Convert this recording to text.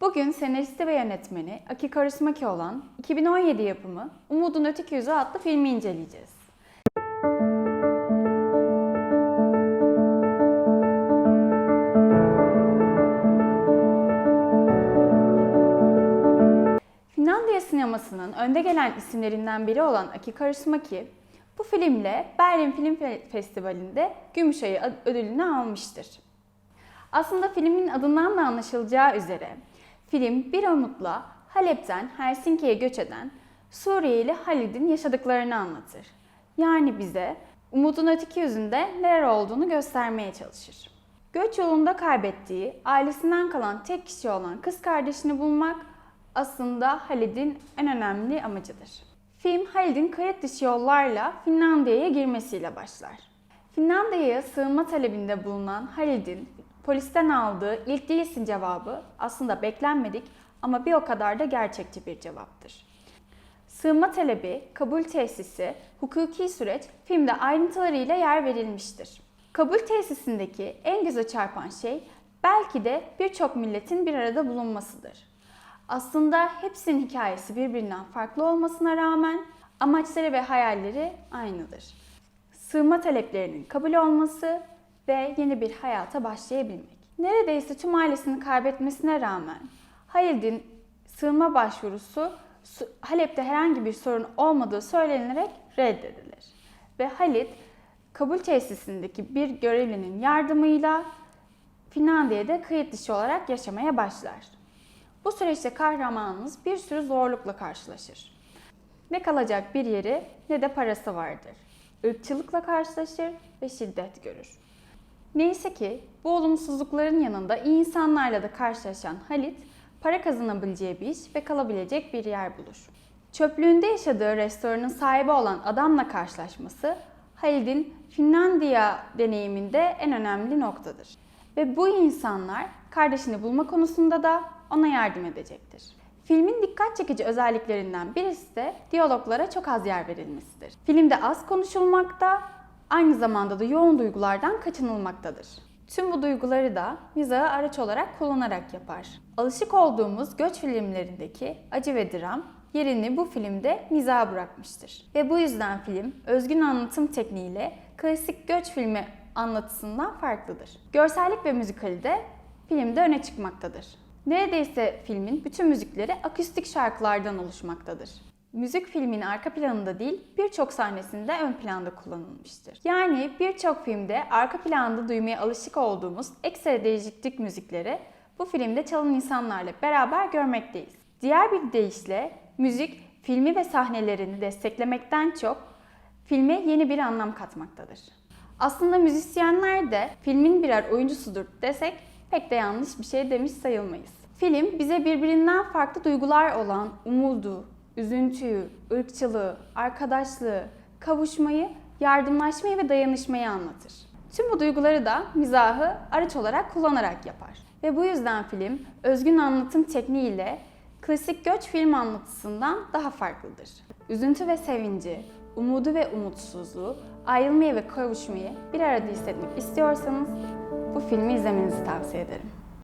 Bugün senaristi ve yönetmeni Aki Kaurismäki olan 2017 yapımı Umudun Öteki Yüzü adlı filmi inceleyeceğiz. Finlandiya sinemasının önde gelen isimlerinden biri olan Aki Kaurismäki, bu filmle Berlin Film Fe- Festivali'nde Gümüşayı ad- ödülünü almıştır. Aslında filmin adından da anlaşılacağı üzere film bir umutla Halep'ten Helsinki'ye göç eden Suriyeli Halid'in yaşadıklarını anlatır. Yani bize umudun öteki yüzünde neler olduğunu göstermeye çalışır. Göç yolunda kaybettiği, ailesinden kalan tek kişi olan kız kardeşini bulmak aslında Halid'in en önemli amacıdır. Film Halid'in kayıt dışı yollarla Finlandiya'ya girmesiyle başlar. Finlandiya'ya sığınma talebinde bulunan Halid'in polisten aldığı ilk değilsin cevabı aslında beklenmedik ama bir o kadar da gerçekçi bir cevaptır. Sığınma talebi, kabul tesisi, hukuki süreç filmde ayrıntılarıyla yer verilmiştir. Kabul tesisindeki en göze çarpan şey belki de birçok milletin bir arada bulunmasıdır. Aslında hepsinin hikayesi birbirinden farklı olmasına rağmen amaçları ve hayalleri aynıdır. Sığınma taleplerinin kabul olması ve yeni bir hayata başlayabilmek. Neredeyse tüm ailesini kaybetmesine rağmen Halid'in sığınma başvurusu Su- Halep'te herhangi bir sorun olmadığı söylenilerek reddedilir. Ve Halid kabul tesisindeki bir görevlinin yardımıyla Finlandiya'da kayıt dışı olarak yaşamaya başlar. Bu süreçte kahramanımız bir sürü zorlukla karşılaşır. Ne kalacak bir yeri ne de parası vardır. Irkçılıkla karşılaşır ve şiddet görür. Neyse ki bu olumsuzlukların yanında iyi insanlarla da karşılaşan Halit, para kazanabileceği bir iş ve kalabilecek bir yer bulur. Çöplüğünde yaşadığı restoranın sahibi olan adamla karşılaşması, Halit'in Finlandiya deneyiminde en önemli noktadır. Ve bu insanlar kardeşini bulma konusunda da ona yardım edecektir. Filmin dikkat çekici özelliklerinden birisi de diyaloglara çok az yer verilmesidir. Filmde az konuşulmakta, aynı zamanda da yoğun duygulardan kaçınılmaktadır. Tüm bu duyguları da mizahı araç olarak kullanarak yapar. Alışık olduğumuz göç filmlerindeki acı ve dram yerini bu filmde mizaha bırakmıştır. Ve bu yüzden film özgün anlatım tekniğiyle klasik göç filmi anlatısından farklıdır. Görsellik ve müzikali de filmde öne çıkmaktadır. Neredeyse filmin bütün müzikleri akustik şarkılardan oluşmaktadır. Müzik filmin arka planında değil, birçok sahnesinde ön planda kullanılmıştır. Yani birçok filmde arka planda duymaya alışık olduğumuz ekstra değişiklik müzikleri bu filmde çalan insanlarla beraber görmekteyiz. Diğer bir deyişle müzik filmi ve sahnelerini desteklemekten çok filme yeni bir anlam katmaktadır. Aslında müzisyenler de filmin birer oyuncusudur desek pek de yanlış bir şey demiş sayılmayız. Film bize birbirinden farklı duygular olan umudu, üzüntüyü, ırkçılığı, arkadaşlığı, kavuşmayı, yardımlaşmayı ve dayanışmayı anlatır. Tüm bu duyguları da mizahı araç olarak kullanarak yapar. Ve bu yüzden film özgün anlatım tekniğiyle klasik göç film anlatısından daha farklıdır. Üzüntü ve sevinci, umudu ve umutsuzluğu, ayrılmayı ve kavuşmayı bir arada hissetmek istiyorsanız bu filmi izlemenizi tavsiye ederim.